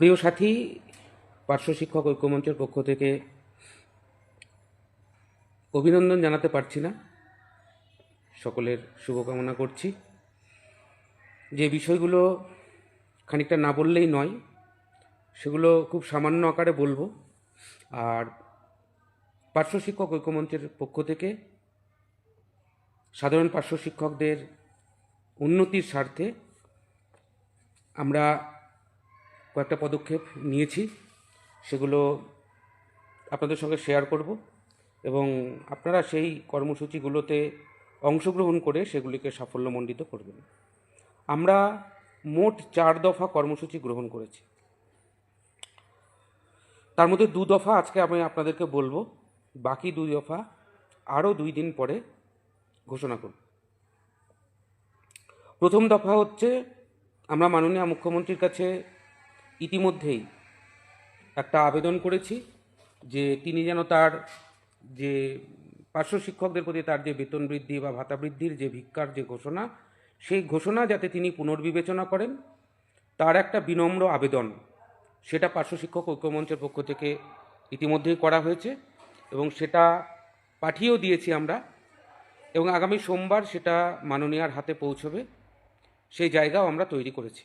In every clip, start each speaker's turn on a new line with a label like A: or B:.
A: প্রিয় সাথী, পার্শ্ব শিক্ষক ঐক্যমঞ্চের পক্ষ থেকে অভিনন্দন জানাতে পারছি না। সকলের শুভকামনা করছি। যে বিষয়গুলো খানিকটা না বললেই নয়, সেগুলো খুব সামান্য আকারে বলব। আর পার্শ্ব শিক্ষক ঐক্যমঞ্চের পক্ষ থেকে সাধারণ পার্শ্ব শিক্ষকদের উন্নতির স্বার্থে আমরা কয়েকটা পদক্ষেপ নিয়েছি, সেগুলো আপনাদের সঙ্গে শেয়ার করব এবং আপনারা সেই কর্মসূচিগুলোতে অংশগ্রহণ করে সেগুলিকে সাফল্যমণ্ডিত করবেন। আমরা মোট চার দফা কর্মসূচি গ্রহণ করেছি। তার মধ্যে দু দফা আজকে আমি আপনাদেরকে বলব, বাকি দুই দফা আরও দুই দিন পরে ঘোষণা করব। প্রথম দফা হচ্ছে, আমরা মাননীয় মুখ্যমন্ত্রীর কাছে ইতিমধ্যেই একটা আবেদন করেছি যে তিনি যেন তার যে পার্শ্ব শিক্ষকদের প্রতি তার যে বেতন বৃদ্ধি বা ভাতা বৃদ্ধির যে ভিক্ষার যে ঘোষণা, সেই ঘোষণা যাতে তিনি পুনর্বিবেচনা করেন, তার একটা বিনম্র আবেদন সেটা পার্শ্ব শিক্ষক ঐক্যমঞ্চের পক্ষ থেকে ইতিমধ্যেই করা হয়েছে এবং সেটা পাঠিয়েও দিয়েছি আমরা এবং আগামী সোমবার সেটা মাননীয়ার হাতে পৌঁছবে, সেই জায়গাও আমরা তৈরি করেছি।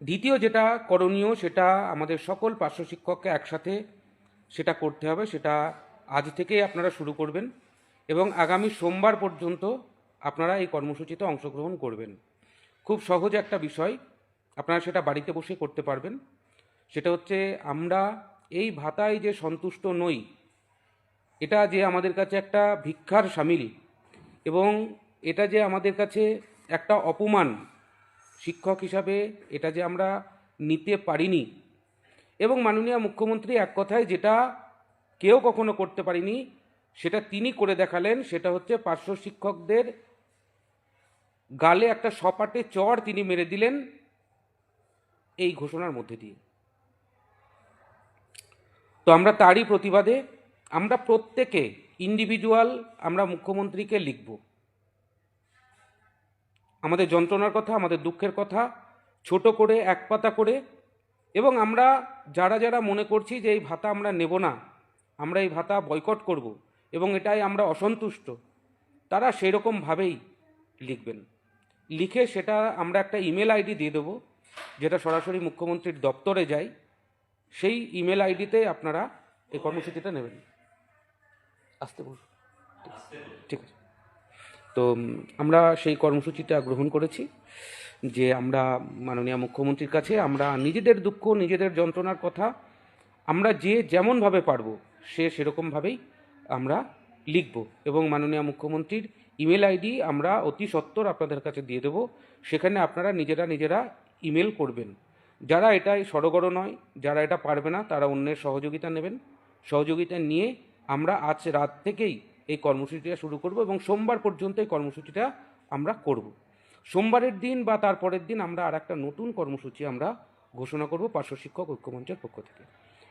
A: দ্বিতীয় যেটা করণীয়, সেটা আমাদের সকল পার্শ্ব শিক্ষককে একসাথে সেটা করতে হবে, সেটা আজ থেকেই আপনারা শুরু করবেন এবং আগামী সোমবার পর্যন্ত আপনারা এই কর্মসূচিতে অংশগ্রহণ করবেন। খুব সহজ একটা বিষয়, আপনারা সেটা বাড়িতে বসে করতে পারবেন। সেটা হচ্ছে আমরা এই ভাতায় যে সন্তুষ্ট নই, এটা যে আমাদের কাছে একটা ভিক্ষার সামিল এবং এটা যে আমাদের কাছে একটা অপমান শিক্ষক হিসাবে এটা যে আমরা নিতে পারিনি। এবং মাননীয় মুখ্যমন্ত্রী এক কথায় যেটা কেউ কখনো করতে পারিনি, সেটা তিনি করে দেখালেন, সেটা হচ্ছে পার্শ্ব শিক্ষকদের গালে একটা সপাটে চড় তিনি মেরে দিলেন এই ঘোষণার মধ্যে দিয়ে। তো আমরা তারই প্রতিবাদে আমরা প্রত্যেকে ইন্ডিভিজুয়াল আমরা মুখ্যমন্ত্রীকে লিখব। আমাদের যন্ত্রণার কথা, আমাদের দুঃখের কথা, ছোট করে, এক পাতা করে। এবং আমরা যারা যারা মনে করছি যে এই ভাতা আমরা নেব না, আমরা এই ভাতা বয়কট করব এবং এটাই আমরা অসন্তুষ্ট, তারা সেই রকমভাবেই লিখবেন। লিখে সেটা আমরা একটা ইমেল আইডি দিয়ে দেবো, যেটা সরাসরি মুখ্যমন্ত্রীর দপ্তরে যায়। সেই ইমেল আইডিতে আপনারা এই কর্মসূচিটা নেবেন। আসতে বলুন। ঠিক আছে। তো আমরা সেই কর্মসূচিটা গ্রহণ করেছি যে আমরা মাননীয় মুখ্যমন্ত্রীর কাছে আমরা নিজেদের দুঃখ, নিজেদের যন্ত্রণার কথা আমরা যে যেমনভাবে পারব সে সেরকমভাবেই আমরা লিখব এবং মাননীয় মুখ্যমন্ত্রীর ইমেল আইডি আমরা অতি সত্বর আপনাদের কাছে দিয়ে দেবো। সেখানে আপনারা নিজেরা নিজেরা ইমেল করবেন। যারা এটাই সড়গড় নয়, যারা এটা পারবে না, তারা অন্যের সহযোগিতা নেবেন। সহযোগিতা নিয়ে আমরা আজ রাত থেকেই এই কর্মসূচিটা শুরু করব এবং সোমবার পর্যন্ত এই কর্মসূচিটা আমরা করব। সোমবারের দিন বা তারপরের দিন আমরা আর একটা নতুন কর্মসূচি আমরা ঘোষণা করব পার্শ্ব শিক্ষক ঐক্যমঞ্চের পক্ষ থেকে।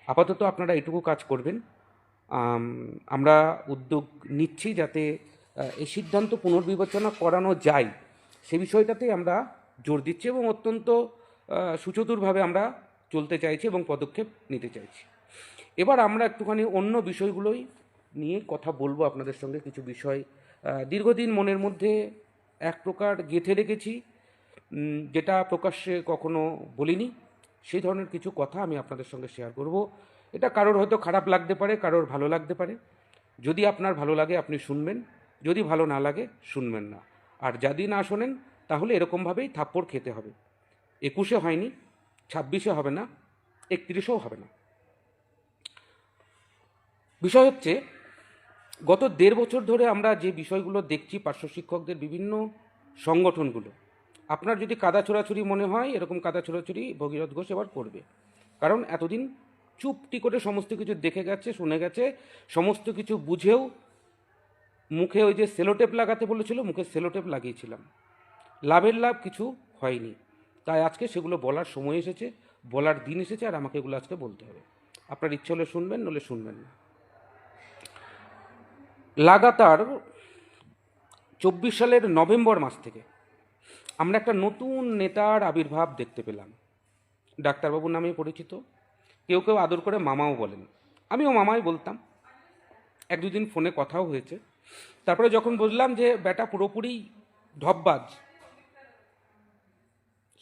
A: আপাতত আপনারা এটুকু কাজ করবেন। আমরা উদ্যোগ নিচ্ছি যাতে এই সিদ্ধান্ত পুনর্বিবেচনা করানো যায়, সে বিষয়টাতেই আমরা জোর দিচ্ছি এবং অত্যন্ত সুচতুরভাবে আমরা চলতে চাইছি এবং পদক্ষেপ নিতে চাইছি। এবার আমরা একটুখানি অন্য বিষয়গুলোই নিয়ে কথা বলব আপনাদের সঙ্গে কিছু বিষয়। দীর্ঘদিন মনের মধ্যে এক প্রকার গেঁথে রেখেছি যেটা প্রকাশ্যে কখনো বলিনি। সেই ধরনের কিছু কথা আমি আপনাদের সঙ্গে শেয়ার করব। এটা কারোর হয়তো খারাপ লাগতে পারে, কারোর ভালো লাগতে পারে। যদি আপনার ভালো লাগে, আপনি শুনবেন। যদি ভালো না লাগে, শুনবেন না। আর যদি না শোনেন, তাহলে এরকমভাবেই থাপ্পড় খেতে হবে। একুশে হয়নি, ছাব্বিশে হবে না, একত্রিশেও হবে না। বিষয় হচ্ছে গত দেড় বছর ধরে আমরা যে বিষয়গুলো দেখছি পার্শ্ব শিক্ষকদের বিভিন্ন সংগঠনগুলো, আপনার যদি কাদা ছোড়াছুরি মনে হয়, এরকম কাদা ছোড়াছুরি ভগীরথ ঘোষ এবার করবে। কারণ এতদিন চুপটি করে সমস্ত কিছু দেখে গেছে, শুনে গেছে, সমস্ত কিছু বুঝেও মুখে ওই যে সেলোটেপ লাগাতে বলেছিল, মুখে সেলোটেপ লাগিয়েছিলাম। লাভের লাভ কিছু হয়নি। তাই আজকে সেগুলো বলার সময় এসেছে, বলার দিন এসেছে, আর আমাকে এগুলো আজকে বলতে হবে। আপনার ইচ্ছে হলে শুনবেন নলে শুনবেন না। লাগাতার চব্বিশ সালের নভেম্বর মাস থেকে আমরা একটা নতুন নেতার আবির্ভাব দেখতে পেলাম। ডাক্তারবাবু নামেই পরিচিত। কেউ কেউ আদর করে মামাও বলেন। আমিও মামাই বলতাম। এক দুদিন ফোনে কথাও হয়েছে। তারপরে যখন বুঝলাম যে ব্যাটা পুরোপুরি ঢপবাজ।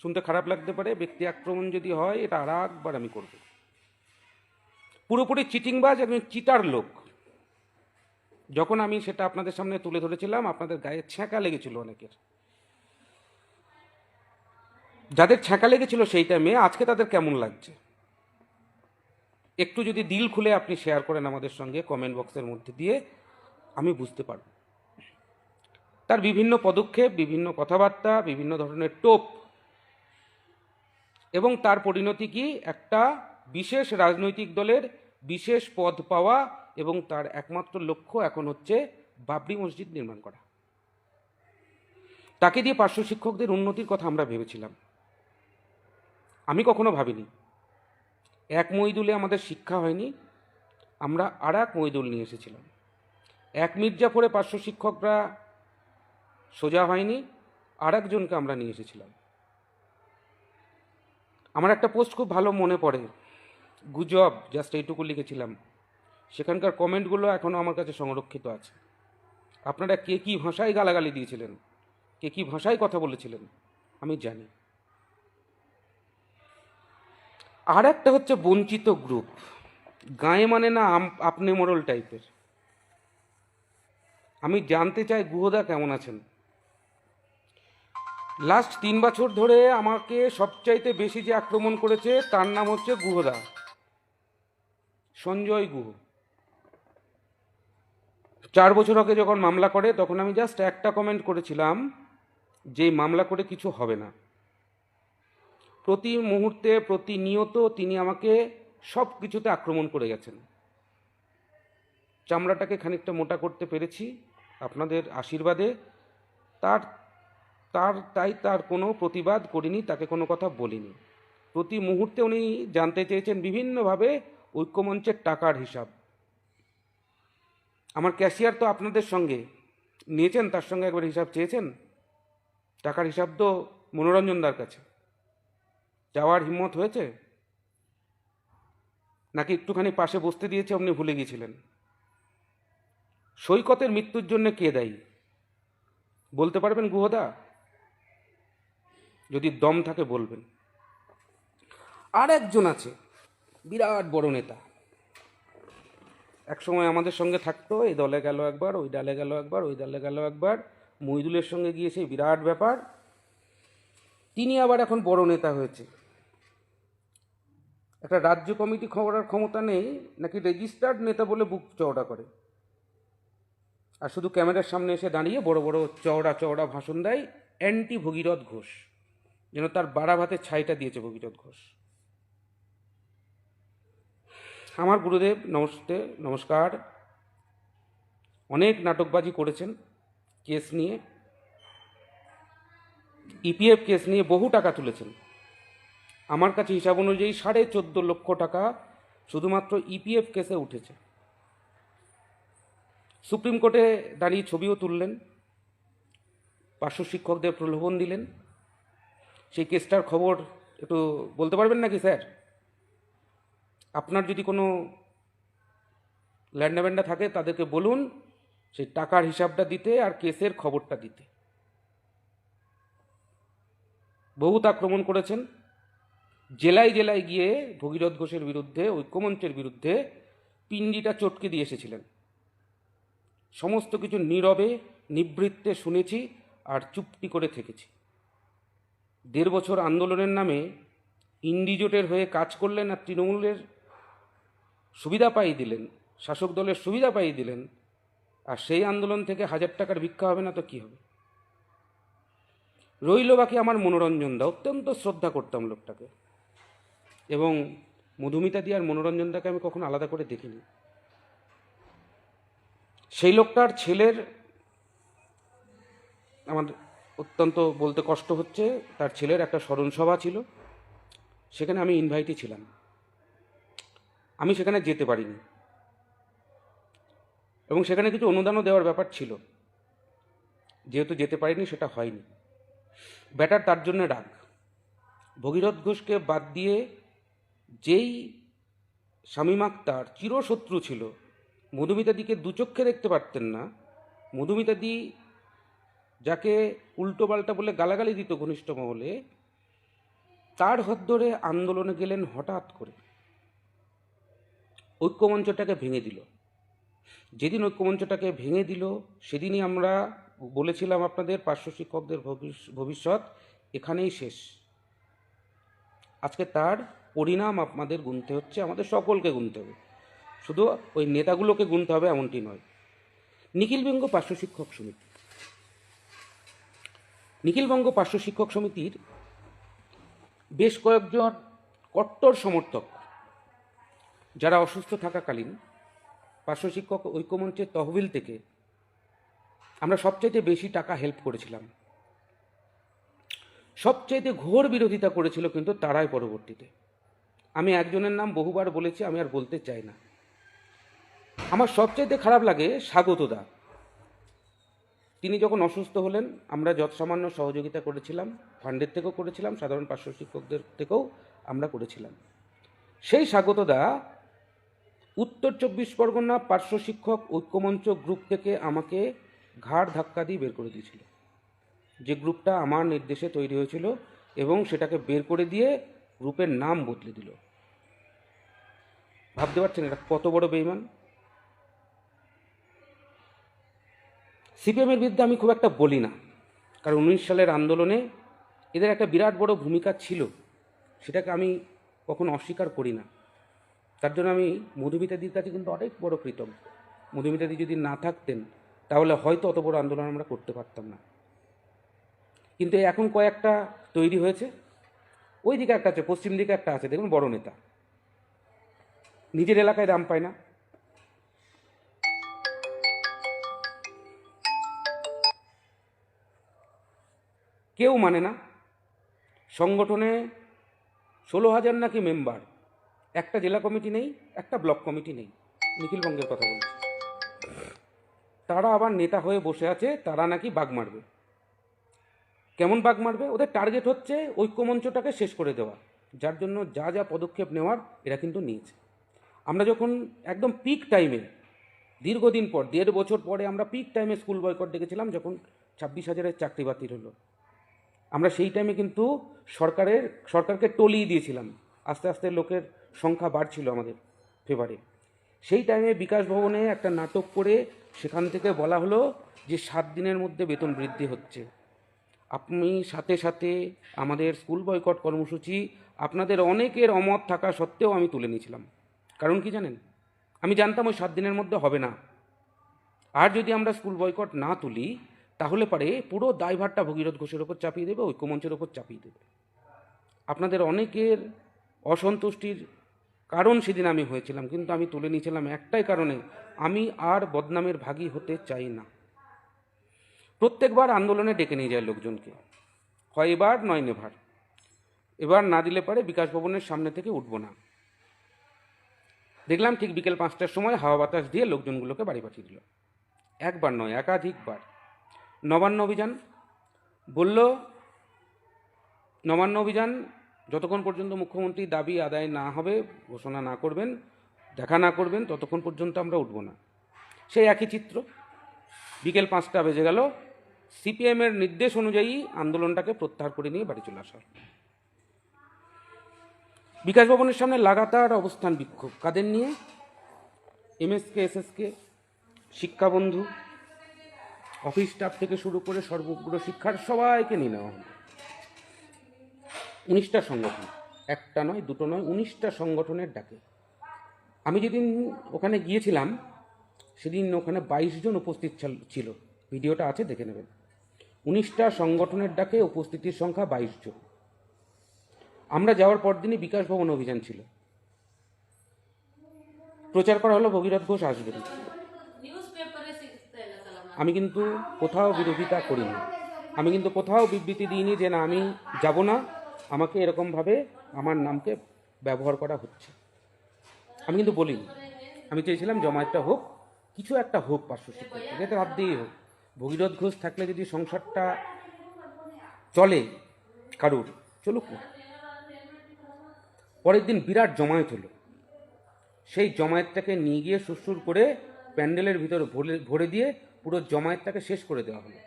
A: শুনতে খারাপ লাগতে পারে, ব্যক্তি আক্রমণ যদি হয়, এটা আর একবার আমি করব। পুরোপুরি চিটিংবাজ এবং চিটার লোক। যখন আমি সেটা আপনাদের সামনে তুলে ধরেছিলাম, আপনাদের গায়ে ছ্যাঁকা লেগেছিল অনেকের। যাদের ছ্যাঁকা লেগেছিল সেই টাইমে আজকে তাদের কেমন লাগছে? একটু যদি দিল খুলে আপনি শেয়ার করেন আমাদের সঙ্গে কমেন্ট বক্সের মধ্যে দিয়ে, আমি বুঝতে পারব। তার বিভিন্ন পদক্ষেপ, বিভিন্ন কথাবার্তা, বিভিন্ন ধরনের টোপ, এবং তার পরিণতি কি? একটা বিশেষ রাজনৈতিক দলের বিশেষ পদ পাওয়া এবং তার একমাত্র লক্ষ্য এখন হচ্ছে বাবরি মসজিদ নির্মাণ করা। তাকে দিয়ে পার্শ্ব শিক্ষকদের উন্নতির কথা আমরা ভেবেছিলাম। আমি কখনো ভাবিনি। এক মইদুলে আমাদের শিক্ষা হয়নি, আমরা আর এক মইদুল নিয়ে এসেছিলাম। এক মির্জাপুরে পার্শ্ব শিক্ষকরা সোজা হয়নি আর একজনকে আমরা নিয়ে এসেছিলাম। আমার একটা পোস্ট খুব ভালো মনে পড়ে। গুজব, জাস্ট এইটুকু লিখেছিলাম। সেখানকার কমেন্টগুলো এখনও আমার কাছে সংরক্ষিত আছে। আপনারা কে কী ভাষায় গালাগালি দিয়েছিলেন? কে কী ভাষায় কথা বলেছিলেন? আমি জানি। আর একটা হচ্ছে বঞ্চিত গ্রুপ। গায়ে মানে না আপনি মোড়ল টাইপের। আমি জানতে চাই গুহদা কেমন আছেন? লাস্ট তিন বছর ধরে আমাকে সবচাইতে বেশি যে আক্রমণ করেছে, তার নাম হচ্ছে গুহদা। সঞ্জয় গুহ। চার বছর আগে যখন মামলা করে, তখন আমি জাস্ট একটা কমেন্ট করেছিলাম যে মামলা করে কিছু হবে না। প্রতি মুহূর্তে প্রতিনিয়ত তিনি আমাকে সব কিছুতে আক্রমণ করে গেছেন। চামড়াটাকে খানিকটা মোটা করতে পেরেছি আপনাদের আশীর্বাদে। তার তার, তাই তার কোনো প্রতিবাদ করিনি, তাকে কোনো কথা বলিনি। প্রতি মুহূর্তে উনি জানতে চেয়েছেন বিভিন্নভাবে ঐক্যমঞ্চের টাকার হিসাব। আমার ক্যাশিয়ার তো আপনাদের সঙ্গে। নিয়েছেন, তার সঙ্গে একবার হিসাব চেয়েছেন? টাকার হিসাব তো মনোরঞ্জনদার কাছে। যাওয়ার হিম্মত হয়েছে? নাকি একটুখানি পাশে বসতে দিয়েছে আপনি ভুলে গিয়েছিলেন? সৈকতের মৃত্যুর জন্য কে দায়ী? বলতে পারবেন গুহদা? যদি দম থাকে বলবেন। আর একজন আছে, বিরাট বড় নেতা। একসময় আমাদের সঙ্গে থাকতো, এই দলে গেল একবার, ওই ডালে গেল একবার, ওই দলে গেল একবার। মইদুলের সঙ্গে গিয়েছে বিরাট ব্যাপার। তিনি আবার এখন বড় নেতা হয়েছে। একটা রাজ্য কমিটি করার ক্ষমতা নেই, নাকি রেজিস্টার্ড নেতা বলে বুক চওড়া করে। আর শুধু ক্যামেরার সামনে এসে দাঁড়িয়ে বড় বড় চওড়া চওড়া ভাষণ দেয় অ্যান্টি ভগীরথ ঘোষ, যেন তার বাড়া ভাতের ছাইটা দিয়েছে ভগীরথ ঘোষ। আমার গুরুদেব, নমস্তে, নমস্কার। অনেক নাটকবাজি করেছেন কেস নিয়ে। ইপিএফ কেস নিয়ে বহু টাকা তুলেছেন। আমার কাছে হিসাব অনুযায়ী সাড়ে চোদ্দ লক্ষ টাকা শুধুমাত্র ইপিএফ কেসে উঠেছে। সুপ্রিম কোর্টে দাঁড়িয়ে ছবিও তুললেন। পার্শ্ব শিক্ষকদের প্রলোভন দিলেন। সেই কেসটার খবর একটু বলতে পারবেন নাকি, স্যার? আপনার যদি কোনো ল্যান্ডাব্যান্ডা থাকে, তাদেরকে বলুন সেই টাকার হিসাবটা দিতে আর কেসের খবরটা দিতে। বহুত আক্রমণ করেছেন। জেলায় জেলায় গিয়ে ভগীরথ ঘোষের বিরুদ্ধে, ঐক্যমঞ্চের বিরুদ্ধে পিণ্ডিটা চটকে দিয়ে এসেছিলেন। সমস্ত কিছু নীরবে নিবৃত্তে শুনেছি আর চুপটি করে থেকেছি। দেড় বছর আন্দোলনের নামে ইন্ডিজোটের হয়ে কাজ করলেন আর তৃণমূলের সুবিধা পাইয়ে দিলেন, শাসক দলের সুবিধা পাইয়ে দিলেন, আর সেই আন্দোলন থেকে হাজার টাকার ভিক্ষা হবে না তো কী হবে? রইল বাকি আমার মনোরঞ্জন দা, অত্যন্ত শ্রদ্ধা করতাম লোকটাকে। এবং মধুমিতা দি আর মনোরঞ্জন দাকে আমি কখনো আলাদা করে দেখিনি। সেই লোকটার ছেলের আমার অত্যন্ত বলতে কষ্ট হচ্ছে, তার ছেলের একটা স্মরণসভা ছিল, সেখানে আমি ইনভাইটই ছিলাম। আমি সেখানে যেতে পারিনি। এবং সেখানে কিছু অনুদানও দেওয়ার ব্যাপার ছিল। যেহেতু যেতে পারিনি, সেটা হয়নি। ব্যাটার তার জন্য রাগ। ভগীরথ ঘোষকে বাদ দিয়ে যেই শামীম আক্তার চিরশত্রু ছিল মধুমিতাদিকে দুচক্ষে দেখতে পারতেন না। মধুমিতাদি যাকে উল্টোপাল্টা বলে গালাগালি দিত ঘনিষ্ঠ মহলে, তার হাত ধরে আন্দোলনে গেলেন হঠাৎ করে। ঐক্যমঞ্চটাকে ভেঙে দিল। যেদিন ঐক্যমঞ্চটাকে ভেঙে দিল, সেদিনই আমরা বলেছিলাম আপনাদের পার্শ্ব শিক্ষকদের ভবিষ্যৎ এখানেই শেষ। আজকে তার পরিণাম আপনাদের গুনতে হচ্ছে, আমাদের সকলকে গুনতে হবে। শুধু ওই নেতাগুলোকে গুনতে হবে এমনটি নয়। নিখিলবঙ্গ পার্শ্ব শিক্ষক সমিতি। নিখিলবঙ্গ পার্শ্ব শিক্ষক সমিতির বেশ কয়েকজন কট্টর সমর্থক যারা অসুস্থ থাকাকালীন পার্শ্ব শিক্ষক ঐক্যমঞ্চের তহবিল থেকে আমরা সবচাইতে বেশি টাকা হেল্প করেছিলাম। সবচাইতে ঘোর বিরোধিতা করেছিল কিন্তু তারাই পরবর্তীতে। আমি একজনের নাম বহুবার বলেছি, আমি আর বলতে চাই না। আমার সবচাইতে খারাপ লাগে স্বাগতদা তিনি যখন অসুস্থ হলেন, আমরা যৎসামান্য সহযোগিতা করেছিলাম ফান্ডের থেকেও করেছিলাম, সাধারণ পার্শ্ব শিক্ষকদের থেকেও আমরা করেছিলাম। সেই স্বাগতদা উত্তর চব্বিশ পরগনা পার্শ্ব শিক্ষক ঐক্যমঞ্চ গ্রুপ থেকে আমাকে ঘাড় ধাক্কা দিয়ে বের করে দিয়েছিল। যে গ্রুপটা আমার নির্দেশে তৈরি হয়েছিল এবং সেটাকে বের করে দিয়ে গ্রুপের নাম বদলে দিল। ভাবতে পারছেন এটা কত বড় বেইমান? সিপিএমের বিরুদ্ধে আমি খুব একটা বলি না। কারণ উনিশ সালের আন্দোলনে এদের একটা বিরাট বড় ভূমিকা ছিল। সেটাকে আমি কখনো অস্বীকার করি না। তার জন্য আমি মধুমিতাদির কাছে কিন্তু অনেক বড় কৃতজ্ঞ। মধুমিতাদি যদি না থাকতেন, তাহলে হয়তো অত বড় আন্দোলন আমরা করতে পারতাম না। কিন্তু এখন কয়েকটা তৈরি হয়েছে। ওই দিকে একটা আছে, পশ্চিম দিকে একটা আছে, দেখুন বড় নেতা। নিজের এলাকায় দাম পায় না। কেউ মানে না। সংগঠনে ষোলো হাজার নাকি মেম্বার একটা জেলা কমিটি নেই, একটা ব্লক কমিটি নেই। নিখিলবঙ্গের কথা বলছি। তারা আবার নেতা হয়ে বসে আছে, তারা নাকি বাঘ মারবে। কেমন বাঘ মারবে? ওদের টার্গেট হচ্ছে ঐক্যমঞ্চটাকে শেষ করে দেওয়া। যার জন্য যা যা পদক্ষেপ নেওয়ার এরা কিন্তু নিয়েছে। আমরা যখন একদম পিক টাইমে দীর্ঘদিন পর, দেড় বছর পরে আমরা পিক টাইমে স্কুল বয়কট ডেকেছিলাম, যখন ছাব্বিশ হাজারের চাকরি বাতিল হলো। আমরা সেই টাইমে কিন্তু সরকারের, সরকারকে টলিয়ে দিয়েছিলাম। আস্তে আস্তে লোকের সংখ্যা বাড়ছিল আমাদের ফেভারে সেই টাইমে বিকাশ ভবনে একটা নাটক করে সেখান থেকে বলা হলো যে সাত দিনের মধ্যে বেতন বৃদ্ধি হচ্ছে। আপনি সাথে সাথে আমাদের স্কুল বয়কট কর্মসূচি আপনাদের অনেকের অমত থাকা সত্ত্বেও আমি তুলে নিয়েছিলাম। কারণ কি জানেন? আমি জানতাম ওই সাত দিনের মধ্যে হবে না। আর যদি আমরা স্কুল বয়কট না তুলি, তাহলে পারে পুরো দায়ভারটা ভগীরথ ঘোষের ওপর চাপিয়ে দেবে, ঐক্যমঞ্চের ওপর চাপিয়ে দেবে। আপনাদের অনেকের অসন্তুষ্টির কারণ সেদিন আমি হয়েছিলাম, কিন্তু আমি তুলে নিয়েছিলাম একটাই কারণে, আমি আর বদনামের ভাগী হতে চাই না। প্রত্যেকবার আন্দোলনে ডেকে নিয়ে যায় লোকজনকে। হয় এবার নয় নেভার। এবার না দিলে পারে বিকাশ ভবনের সামনে থেকে উঠবো না। দেখলাম ঠিক বিকেল পাঁচটার সময় হাওয়া বাতাস দিয়ে লোকজনগুলোকে বাড়ি পাঠিয়ে দিল। একবার নয়, একাধিকবার। নবান্ন অভিযান। বলল, নবান্ন অভিযান যতক্ষণ পর্যন্ত মুখ্যমন্ত্রী দাবি আদায় না হবে, ঘোষণা না করবেন, দেখা না করবেন, ততক্ষণ পর্যন্ত আমরা উঠব না। সেই একই চিত্র। বিকেল পাঁচটা বেজে গেল। সিপিএমের নির্দেশ অনুযায়ী আন্দোলনটাকে প্রত্যাহার করে নিয়ে বাড়ি চলে আসা। বিকাশ ভবনের সামনে লাগাতার অবস্থান বিক্ষোভ। কাদের নিয়ে? এমএসকে এসএসকে শিক্ষাবন্ধু, অফিস স্টাফ থেকে শুরু করে সর্বগ্র শিক্ষার সবাইকে নিয়ে নেওয়া হলো। উনিশটা সংগঠন। একটা নয়, দুটো নয়, উনিশটা সংগঠনের ডাকে। আমি যেদিন ওখানে গিয়েছিলাম, সেদিন ওখানে বাইশ জন উপস্থিত ছাল- ভিডিওটা আছে, দেখে নেবেন। উনিশটা সংগঠনের ডাকে উপস্থিতির সংখ্যা বাইশ জন। আমরা যাওয়ার পর দিনই বিকাশ ভবন অভিযান ছিল। প্রচার করা হলো, ভগীরথ ঘোষ আসবেন। আমি কিন্তু কোথাও বিরোধিতা করিনি। আমি কিন্তু কোথাও বিবৃতি দিইনি যে না, আমি যাব না। আমাকে এরকমভাবে আমার নামকে ব্যবহার করা হচ্ছে। আমি কিন্তু বলিনি। আমি চেয়েছিলাম জমায়েতটা হোক, কিছু একটা হোক পার্শ্ব শিক্ষক যেটা হাত দিয়েই হোক। ভগীরথ ঘোষ থাকলে যদি সংসারটা চলে কারুর, চলুক না। পরের দিন বিরাট জমায়েত হলো। সেই জমায়েতটাকে নিয়ে গিয়ে সুরসুর করে প্যান্ডেলের ভিতরে ভরে ভরে দিয়ে পুরো জমায়েতটাকে শেষ করে দেওয়া হলো।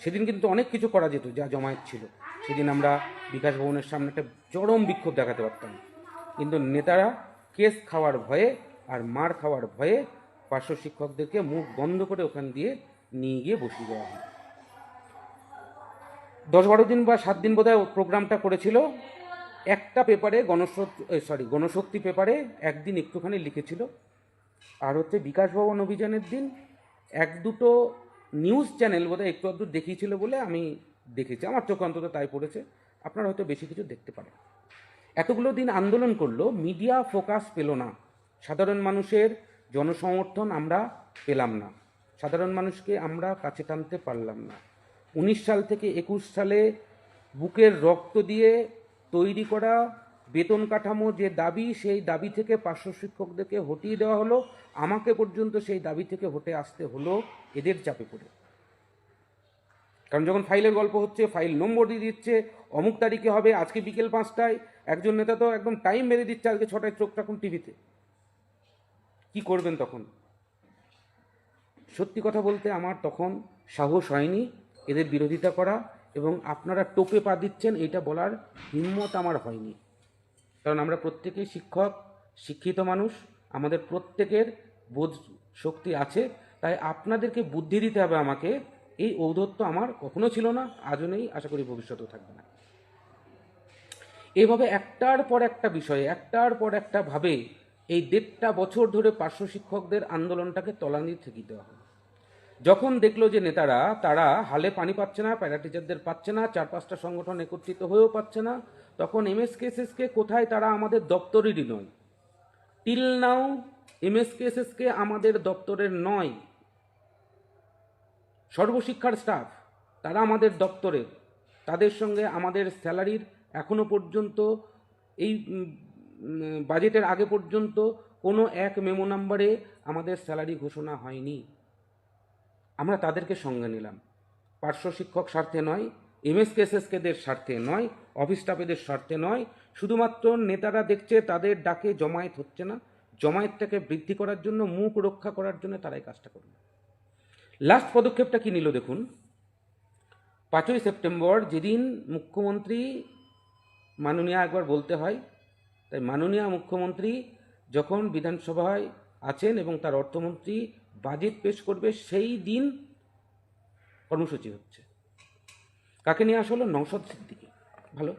A: সেদিন কিন্তু অনেক কিছু করা যেত, যা জমায়েত ছিল। সেদিন আমরা বিকাশ ভবনের সামনে একটা চরম বিক্ষোভ দেখাতে পারতাম। কিন্তু নেতারা কেস খাওয়ার ভয়ে আর মার খাওয়ার ভয়ে পার্শ্ব শিক্ষকদেরকে মুখ বন্ধ করে ওখান দিয়ে নিয়ে গিয়ে বসিয়ে দেওয়া হয়। দশ বারো দিন বা সাত দিন বোধহয় প্রোগ্রামটা করেছিল। একটা পেপারে গণশক্তি সরি গণশক্তি পেপারে একদিন একটুখানি লিখেছিল। আর হচ্ছে বিকাশ ভবন অভিযানের দিন এক দুটো নিউজ চ্যানেল বোধহয় একটু আধটু দেখিয়েছিল বলে আমি দেখেছি। আমার চোখ অন্তত তাই পড়েছে। আপনারা হয়তো বেশি কিছু দেখতে পারেন। এতগুলো দিন আন্দোলন করল, মিডিয়া ফোকাস পেল না। সাধারণ মানুষের জনসমর্থন আমরা পেলাম না। সাধারণ মানুষকে আমরা কাছে টানতে পারলাম না। উনিশ সাল থেকে একুশ সালে বুকের রক্ত দিয়ে তৈরি করা বেতন কাঠামো যে দাবি, সেই দাবি থেকে পার্শ্ব শিক্ষকদেরকে হটিয়ে দেওয়া হলো। আমাকে পর্যন্ত সেই দাবি থেকে হটে আসতে হলো এদের চাপে পড়ে। কারণ যখন ফাইলের গল্প হচ্ছে, ফাইল নম্বর দিয়ে দিচ্ছে, অমুক তারিখে হবে, আজকে বিকেল পাঁচটায়, একজন নেতা তো একদম টাইম মেরে দিচ্ছে আজকে ছটায় চোখ রাখুন টিভিতে। কি করবেন তখন? সত্যি কথা বলতে আমার তখন সাহস হয়নি এদের বিরোধিতা করা, এবং আপনারা টোপে পা দিচ্ছেন এটা বলার হিম্মত আমার হয়নি। কারণ আমরা প্রত্যেকেই শিক্ষক, শিক্ষিত মানুষ আমাদের প্রত্যেকের বোধ শক্তি আছে, তাই আপনাদেরকে বুদ্ধি দিতে হবে আমাকে। এই ঔদ্ধত্য আমার কখনো ছিল না, আজও নেই, আশা করি ভবিষ্যতেও থাকবে না। এভাবে একটার পর একটা বিষয়ে, একটার পর একটা ভাবে এই দেড়টা বছর ধরে পার্শ্ব শিক্ষকদের আন্দোলনটাকে তলানি থেকে দেওয়া হলো। যখন দেখল যে নেতারা, তারা হালে পানি পাচ্ছে না, প্যারা টিচারদের পাচ্ছে না, চার পাঁচটা সংগঠন একত্রিত হয়েও পাচ্ছে না, তখন এমএসকেএসএসকে কোথায় তারা আমাদের দপ্তরেরই নয়। টিল নাও এমএসকেএসএসকে আমাদের দপ্তরের নয়, সর্বশিক্ষার স্টাফ তারা আমাদের দপ্তরের। তাদের সঙ্গে আমাদের স্যালারির এখনও পর্যন্ত এই বাজেটের আগে পর্যন্ত কোনো এক মেমো নাম্বারে আমাদের স্যালারি ঘোষণা হয়নি। আমরা তাদেরকে সঙ্গে নিলাম। পার্শ্ব শিক্ষক স্বার্থে নয় এমএসকেএসএসকেদের স্বার্থে নয়, অফিস স্টাফেদের স্বার্থে নয়, শুধুমাত্র নেতারা দেখছে তাদের ডাকে জমায়েত হচ্ছে না, জমায়েতটাকে বৃদ্ধি করার জন্য, মুখ রক্ষা করার জন্য তারাই কাজটা করবে লাস্ট পদক্ষেপটা কি নিল দেখুন? পাঁচই সেপ্টেম্বর যেদিন মুখ্যমন্ত্রী মাননীয় একবার বলতে হয়, তাই মাননীয় মুখ্যমন্ত্রী যখন বিধানসভায় আছেন এবং তার অর্থমন্ত্রী বাজেট পেশ করবে, সেই দিন কর্মসূচি হচ্ছে। কাকে নিয়ে আসলো নৌসদ সিদ্দিকি। ভালো?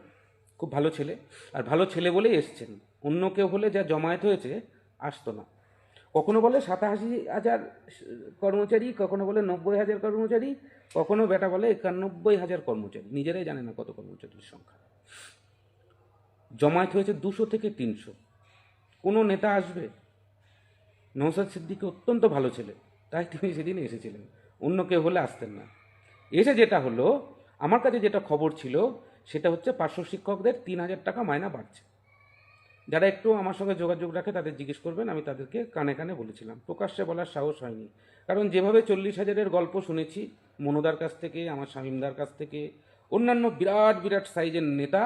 A: খুব ভালো ছেলে। আর ভালো ছেলে বলেই এসছেন। অন্য কেউ হলে যা জমায়েত হয়েছে, আসতো না। কখনো বলে সাতাশি হাজার কর্মচারী, কখনো বলে নব্বই হাজার কর্মচারী, কখনো বেটা বলে একানব্বই হাজার কর্মচারী। নিজেরাই জানে না কত কর্মচারীর সংখ্যা। জমায়েত হয়েছে দুশো থেকে তিনশো। কোনো নেতা আসবে? নৌসাদ সিদ্দিকি অত্যন্ত ভালো ছেলে। তাই তিনি সেদিন এসেছিলেন। অন্য কেউ হলে আসতেন না। এসে যেটা হলো আমার কাছে যেটা খবর ছিল, সেটা হচ্ছে পার্শ্ব শিক্ষকদের তিন হাজার টাকা মায়না বাড়ছে। যারা একটু আমার সঙ্গে যোগাযোগ রাখে, তাদের জিজ্ঞেস করবেন, আমি তাদেরকে কানে কানে বলেছিলাম। প্রকাশ্যে বলার সাহস হয়নি। কারণ যেভাবে চল্লিশ হাজারের গল্প শুনেছি, মনোদার কাছ থেকে, আমার স্বামীমদার কাছ থেকে, অন্যান্য বিরাট বিরাট সাইজের নেতা,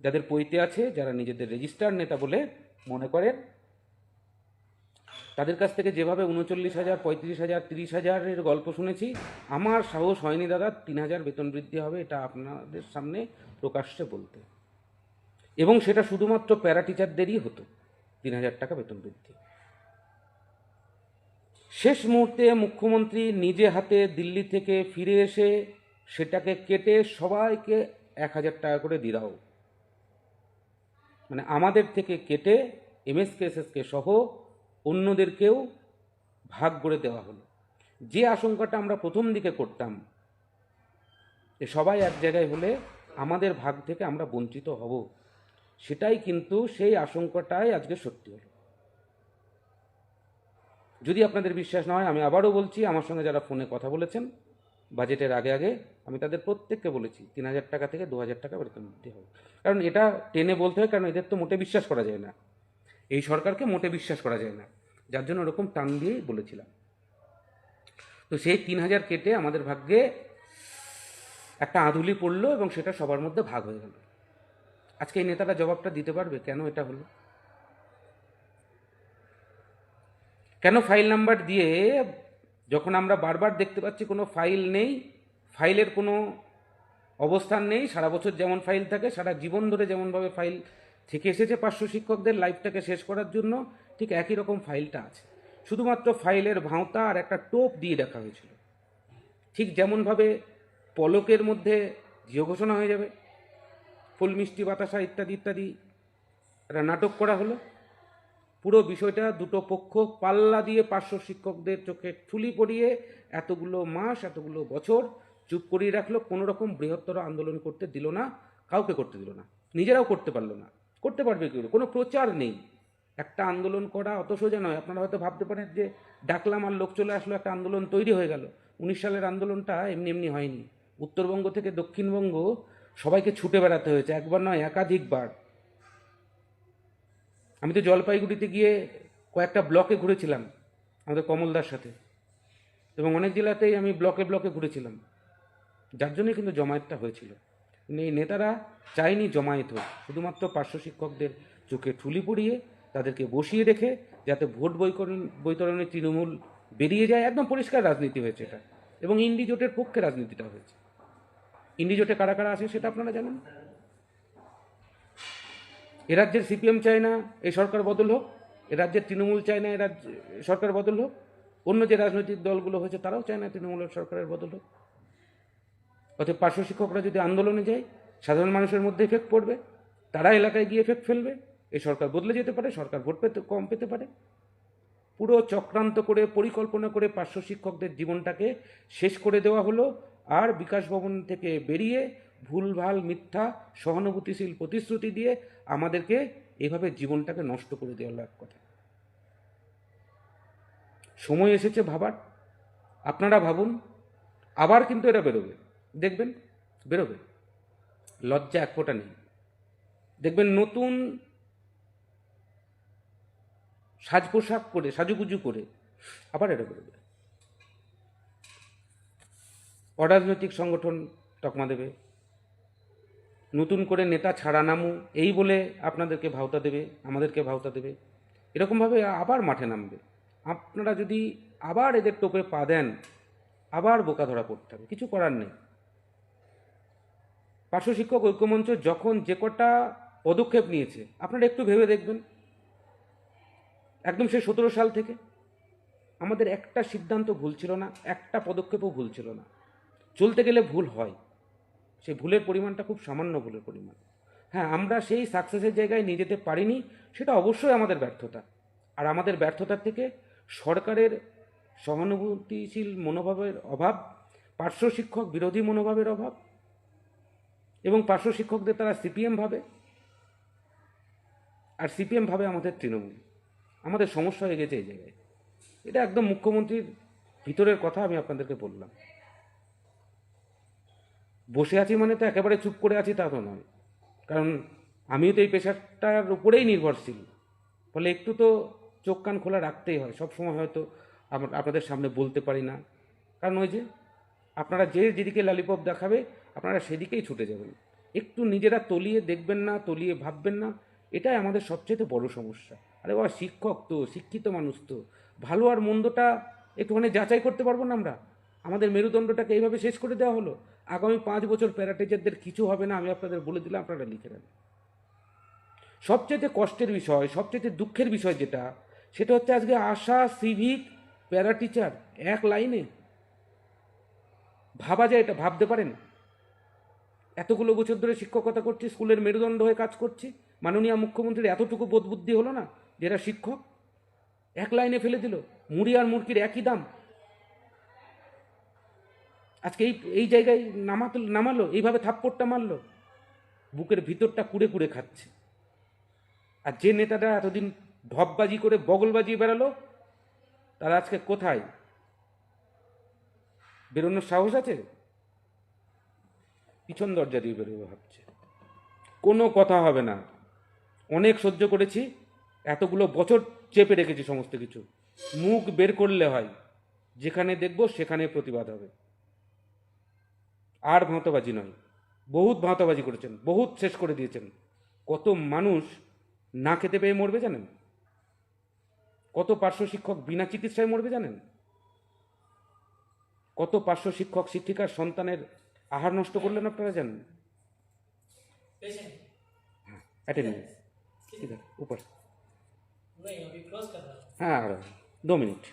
A: যাদের পৈতে আছে, যারা নিজেদের রেজিস্টার নেতা বলে মনে করেন তাদের কাছ থেকে যেভাবে উনচল্লিশ হাজার, পঁয়ত্রিশ হাজার, তিরিশ হাজারের গল্প শুনেছি, আমার সাহস হয়নি দাদা, তিন হাজার বেতন বৃদ্ধি হবে, এটা আপনাদের সামনে প্রকাশ্যে বলতে। এবং সেটা শুধুমাত্র প্যারা টিচারদেরই হতো, তিন হাজার টাকা বেতন বৃদ্ধি। শেষ মুহূর্তে মুখ্যমন্ত্রী নিজে হাতে দিল্লি থেকে ফিরে এসে সেটাকে কেটে সবাইকে এক হাজার টাকা করে দিয়ে দাও। মানে আমাদের থেকে কেটে এমএসকেএসএসকে সহ অন্যদেরকেও ভাগ করে দেওয়া হলো। যে আশঙ্কাটা আমরা প্রথম দিকে করতাম, যে সবাই এক জায়গায় হলে আমাদের ভাগ থেকে আমরা বঞ্চিত হব, সেটাই কিন্তু সেই আশঙ্কাটাই আজকে সত্যি হলো। যদি আপনাদের বিশ্বাস না হয়, আমি আবারও বলছি, আমার সঙ্গে যারা ফোনে কথা বলেছেন, বাজেটের আগে আগে আমি তাদের প্রত্যেককে বলেছি, তিন হাজার টাকা থেকে দু হাজার টাকা বেতন বৃদ্ধি হবে। কারণ এটা টেনে বলতে হয়, কারণ এদের তো মোটে বিশ্বাস করা যায় না। এই সরকারকে মোটে বিশ্বাস করা যায় না। যার জন্য ওরকম টান দিয়েই বলেছিলাম। তো সেই তিন হাজার কেটে আমাদের ভাগ্যে একটা আঁধুলি পড়ল এবং সেটা সবার মধ্যে ভাগ হয়ে গেল। আজকে এই নেতারা জবাবটা দিতে পারবে? কেন এটা হলো? কেন ফাইল নাম্বার দিয়ে যখন আমরা বারবার দেখতে পাচ্ছি কোনো ফাইল নেই, ফাইলের কোনো অবস্থান নেই, সারা বছর যেমন ফাইল থাকে, সারা জীবন ধরে যেমনভাবে ফাইল থেকে এসেছে পার্শ্ব শিক্ষকদের লাইফটাকে শেষ করার জন্য, ঠিক একই রকম ফাইলটা আছে। শুধুমাত্র ফাইলের ভাঁওতা আর একটা টোপ দিয়ে রাখা হয়েছিল। ঠিক যেমনভাবে পলকের মধ্যে জিও ঘোষণা হয়ে যাবে, ফুল মিষ্টি বাতাসা ইত্যাদি ইত্যাদি একটা নাটক করা হলো। পুরো বিষয়টা দুটো পক্ষ পাল্লা দিয়ে পার্শ্ব শিক্ষকদের চোখে ঠুলি পড়িয়ে এতগুলো মাস, এতগুলো বছর চুপ করিয়ে রাখল, কোনো রকম বৃহত্তর আন্দোলন করতে দিল না, কাউকে করতে দিল না, নিজেরাও করতে পারল না। করতে পারবে কি কোনো প্রচার নেই। একটা আন্দোলন করা অত সোজা নয়। আপনারা হয়তো ভাবতে পারেন যে ডাকলাম আর লোক চলে আসলো, একটা আন্দোলন তৈরি হয়ে গেল। উনিশ সালের আন্দোলনটা এমনি এমনি হয়নি। উত্তরবঙ্গ থেকে দক্ষিণবঙ্গ সবাইকে ছুটে বেড়াতে হয়েছে, একবার নয়, একাধিকবার। আমি তো জলপাইগুড়িতে গিয়ে কয়েকটা ব্লকে ঘুরেছিলাম, আমাদের কমলদার সাথে। এবং অনেক জেলাতেই আমি ব্লকে ব্লকে ঘুরেছিলাম। যার জন্যই কিন্তু জমায়েতটা হয়েছিল। নেতারা চায়নি জমায়েত হোক, শুধুমাত্র পার্শ্ব শিক্ষকদের চোখে ঠুলি পড়িয়ে তাদেরকে বসিয়ে রেখে যাতে ভোট বৈকরণ, বৈতরণে তৃণমূল বেরিয়ে যায়। একদম পরিষ্কার রাজনীতি হয়েছে এটা। এবং ইন্ডি জোটের পক্ষে রাজনীতিটা হয়েছে। ইন্ডি জোটে কারা কারা আছে সেটা আপনারা জানেন? এ রাজ্যের সিপিএম চায় না এই সরকার বদল হোক, এ রাজ্যের তৃণমূল চায় না, এ রাজ্য সরকার বদল হোক, অন্য যে রাজনৈতিক দলগুলো হয়েছে তারাও চায় না তৃণমূলের সরকারের বদল হোক। অর্থাৎ পার্শ্ব শিক্ষকরা যদি আন্দোলনে যায়, সাধারণ মানুষের মধ্যে এফেক্ট পড়বে, তারা এলাকায় গিয়ে এফেক্ট ফেলবে এই সরকার বদলে যেতে পারে, সরকার ভোট পেতে, কম পেতে পারে। পুরো চক্রান্ত করে, পরিকল্পনা করে পার্শ্ব শিক্ষকদের জীবনটাকে শেষ করে দেওয়া হলো, আর বিকাশ ভবন থেকে বেরিয়ে ভুলভাল মিথ্যা, সহানুভূতিশীল প্রতিশ্রুতি দিয়ে আমাদেরকে এভাবে জীবনটাকে নষ্ট করে দেওয়া এক কথা। সময় এসেছে ভাবার। আপনারা ভাবুন, আবার কিন্তু এরা বেরোবে। দেখবেন, বেরোবে। লজ্জা এক ফোঁটা নেই। দেখবেন নতুন সাজ পোশাক করে, সাজুগুজু করে আবার এটা বেরোবে। অরাজনৈতিক সংগঠন তকমা দেবে। নতুন করে নেতা ছাড়া নামু এই বলে আপনাদেরকে ভাওতা দেবে, আমাদেরকে ভাওতা দেবে। এরকমভাবে আবার মাঠে নামবে। আপনারা যদি আবার এদের টোপে পা দেন, আবার বোকা ধরা পড়তে হবে। কিছু করার নেই। পার্শ্ব শিক্ষক ঐক্যমঞ্চ যখন যে কটা পদক্ষেপ নিয়েছে, আপনারা একটু ভেবে দেখবেন। একদম সে সতেরো সাল থেকে আমাদের একটা সিদ্ধান্ত ভুল ছিল না, একটা পদক্ষেপও ভুল ছিল না। চলতে গেলে ভুল হয়। সেই ভুলের পরিমাণটা খুব সামান্য ভুলের পরিমাণ। হ্যাঁ আমরা সেই সাকসেসের জায়গায় নিয়ে যেতে পারিনি, সেটা অবশ্যই আমাদের ব্যর্থতা। আর আমাদের ব্যর্থতার থেকে সরকারের সহানুভূতিশীল মনোভাবের অভাব পার্শ্ব শিক্ষক বিরোধী মনোভাবের অভাব এবং পার্শ্ব শিক্ষকদের তারা সিপিএম ভাবে, আর সিপিএম ভাবে আমাদের তৃণমূল। আমাদের সমস্যা হয়ে গেছে এই জায়গায়। এটা একদম মুখ্যমন্ত্রীর ভিতরের কথা আমি আপনাদেরকে বললাম। বসে আছি মানে তো একেবারে চুপ করে আছি তা তো নয়। কারণ আমিও তো এই পেশাটার উপরেই নির্ভরশীল। ফলে একটু তো চোখ কান খোলা রাখতেই হয়। সব সময় হয়তো আপনাদের সামনে বলতে পারি না। কারণ ওই যে আপনারা যে যেদিকে লালিপপ দেখাবে আপনারা সেদিকেই ছুটে যাবেন। একটু নিজেরা তলিয়ে দেখবেন না, তলিয়ে ভাববেন না, এটাই আমাদের সবচেয়ে বড় সমস্যা। আরে বাবা, শিক্ষক তো, শিক্ষিত মানুষ তো। ভালো আর মন্দটা একটুখানি যাচাই করতে পারব না আমরা? আমাদের মেরুদণ্ডটাকে এইভাবে শেষ করে দেওয়া হলো? আগামী পাঁচ বছর প্যারাটিচারদের কিছু হবে না, আমি আপনাদের বলে দিলাম, আপনারা লিখে নেন। সবচেয়ে কষ্টের বিষয়, সবচেয়ে দুঃখের বিষয় যেটা, সেটা হচ্ছে আজকে আশা, সিভিক প্যারা টিচার এক লাইনে। ভাবা যায় এটা, ভাবতে পারেন? এতগুলো বছর ধরে শিক্ষকতা করছি, স্কুলের মেরুদণ্ড হয়ে কাজ করছি। মাননীয় মুখ্যমন্ত্রীর এতটুকু বোধ বুদ্ধি হলো না যেটা শিক্ষক? এক লাইনে ফেলে দিল, মুড়ি আর মুরগির একই দাম। আজকে এই এই জায়গায় নামাতো নামালো, এইভাবে থাপ্পড়টা মারলো। বুকের ভিতরটা কুড়ে কুড়ে খাচ্ছে। আর যে নেতাটা এতদিন ঢপবাজি করে বগল বাজিয়ে বেড়ালো, তারা আজকে কোথায়? বেরোনোর সাহস আছে? পিছন দরজা দিয়ে বেরোবে ভাবছে। কোনো কথা হবে না। অনেক সহ্য করেছি, এতগুলো বছর চেপে রেখেছি সমস্ত কিছু। মুখ বের করলে হয়, যেখানে দেখব সেখানে প্রতিবাদ হবে। আর ভাঁতবাজি নয়, বহুত ভাঁতবাজি করেছেন, বহুত শেষ করে দিয়েছেন। কত মানুষ না খেতে পেয়ে মরবে জানেন? কত পার্শ্ব শিক্ষক বিনা চিকিৎসায় মরবে জানেন? কত পার্শ্ব শিক্ষক, শিক্ষিকার সন্তানের আহার নষ্ট করলেন আপনারা জানেন?
B: উপর। হ্যাঁ,
A: হ্যাঁ আর। মিনিট।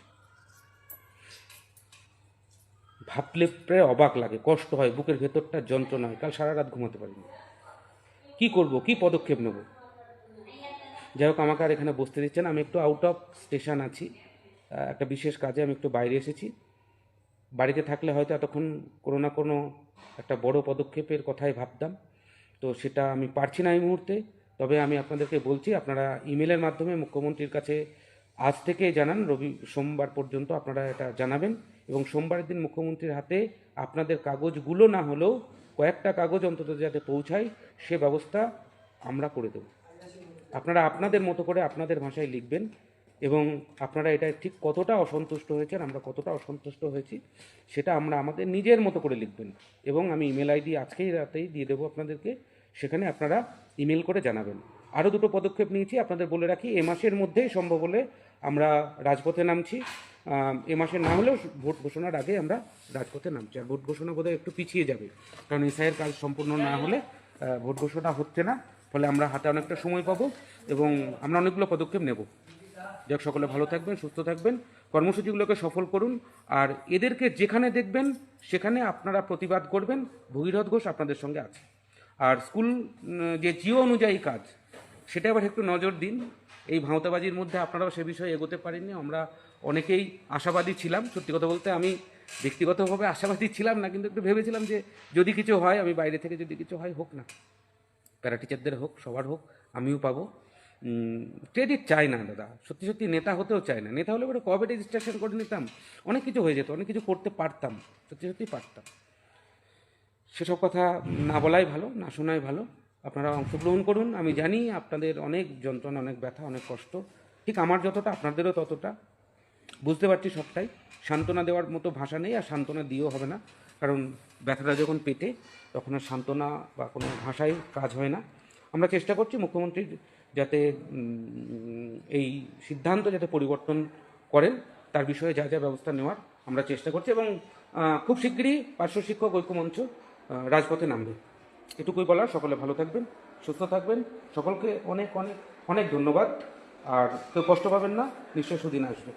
A: ভাবলে প্রায় অবাক লাগে, কষ্ট হয়, বুকের ভেতরটা যন্ত্রণা হয়, কাল সারা রাত ঘুমাতে পারিনি। কি করব, কি পদক্ষেপ নেব? যাই হোক, আমাকে আর এখানে বসতে দিচ্ছেন। আমি একটু আউট অফ স্টেশন আছি। একটা বিশেষ কাজে আমি একটু বাইরে এসেছি। বাড়িতে থাকলে হয়তো এতক্ষণ কোনো না কোনো একটা বড় পদক্ষেপের কথাই ভাবতাম। তো সেটা আমি পারছি না এই মুহূর্তে। তবে আমি আপনাদেরকে বলছি, আপনারা ইমেলের মাধ্যমে মুখ্যমন্ত্রীর কাছে আজ থেকে জানান, রবি, সোমবার পর্যন্ত আপনারা এটা জানাবেন এবং সোমবারের দিন মুখ্যমন্ত্রীর হাতে আপনাদের কাগজগুলো না হলেও কয়েকটা কাগজ অন্তত যাতে পৌঁছায়, সে ব্যবস্থা আমরা করে দেব। আপনারা আপনাদের মতো করে আপনাদের ভাষায় লিখবেন। এবং আপনারা এটা ঠিক কতটা অসন্তুষ্ট হয়েছেন, আমরা কতটা অসন্তুষ্ট হয়েছি, সেটা আমরা আমাদের নিজের মতো করে লিখবেন। এবং আমি ইমেল আইডি আজকেই রাতেই দিয়ে দেবো আপনাদেরকে, সেখানে আপনারা ইমেল করে জানাবেন। আরও দুটো পদক্ষেপ নিয়েছি, আপনাদের বলে রাখি, এ মাসের মধ্যেই সম্ভব হলে আমরা রাজপথে নামছি। এ মাসে না হলেও ভোট ঘোষণার আগে আমরা রাজপথে নামছি, আর ভোট ঘোষণা বোধহয় একটু পিছিয়ে যাবে। কারণ এসআইয়ের কাজ সম্পূর্ণ না হলে ভোট ঘোষণা হচ্ছে না, ফলে আমরা হাতে অনেকটা সময় পাবো এবং আমরা অনেকগুলো পদক্ষেপ নেব। যাক, সকলে ভালো থাকবেন, সুস্থ থাকবেন। কর্মসূচিগুলোকে সফল করুন। আর এদেরকে যেখানে দেখবেন, সেখানে আপনারা প্রতিবাদ করবেন। ভগীরথ ঘোষ আপনাদের সঙ্গে আছে। আর স্কুল যে জিও অনুযায়ী কাজ, সেটা আবার একটু নজর দিন। এই ভাঁওতাবাজির মধ্যে আপনারাও সে বিষয়ে এগোতে পারেননি। আমরা অনেকেই আশাবাদী ছিলাম। সত্যি কথা বলতে আমি ব্যক্তিগতভাবে আশাবাদী ছিলাম না, কিন্তু একটু ভেবেছিলাম যে যদি কিছু হয়, আমি বাইরে থেকে যদি কিছু হয়, হোক না। প্যারা টিচারদের হোক, সবার হোক, আমিও পাবো। ক্রেডিট চায় না দাদা। সত্যি সত্যি নেতা হতেও চায় না। নেতা হলে পরে কবে রেজিস্ট্রেশন করে নিতাম? অনেক কিছু হয়ে যেত, অনেক কিছু করতে পারতাম। সত্যি সত্যি পারতাম। সেসব কথা না বলাই ভালো, না শোনাই ভালো। আপনারা অংশগ্রহণ করুন। আমি জানি আপনাদের অনেক যন্ত্রণা, অনেক ব্যথা, অনেক কষ্ট। ঠিক আমার যতটা, আপনাদেরও ততটা। বুঝতে পারছি সবটাই। সান্ত্বনা দেওয়ার মতো ভাষা নেই আর সান্ত্বনা দিয়েও হবে না। কারণ ব্যথাটা যখন পেটে, তখন আর সান্ত্বনা বা কোনো ভাষায় কাজ হয় না। আমরা চেষ্টা করছি মুখ্যমন্ত্রীর যাতে এই সিদ্ধান্ত যাতে পরিবর্তন করেন, তার বিষয়ে যা যা ব্যবস্থা নেওয়ার আমরা চেষ্টা করছি এবং খুব শীঘ্রই পার্শ্ব শিক্ষক ঐক্যমঞ্চ রাজপথে নামবে। এটুকুই বলার, সকলে ভালো থাকবেন, সুস্থ থাকবেন। সকলকে অনেক অনেক অনেক ধন্যবাদ। আর কেউ কষ্ট পাবেন না, নিশ্চয় সুদিন আসবে।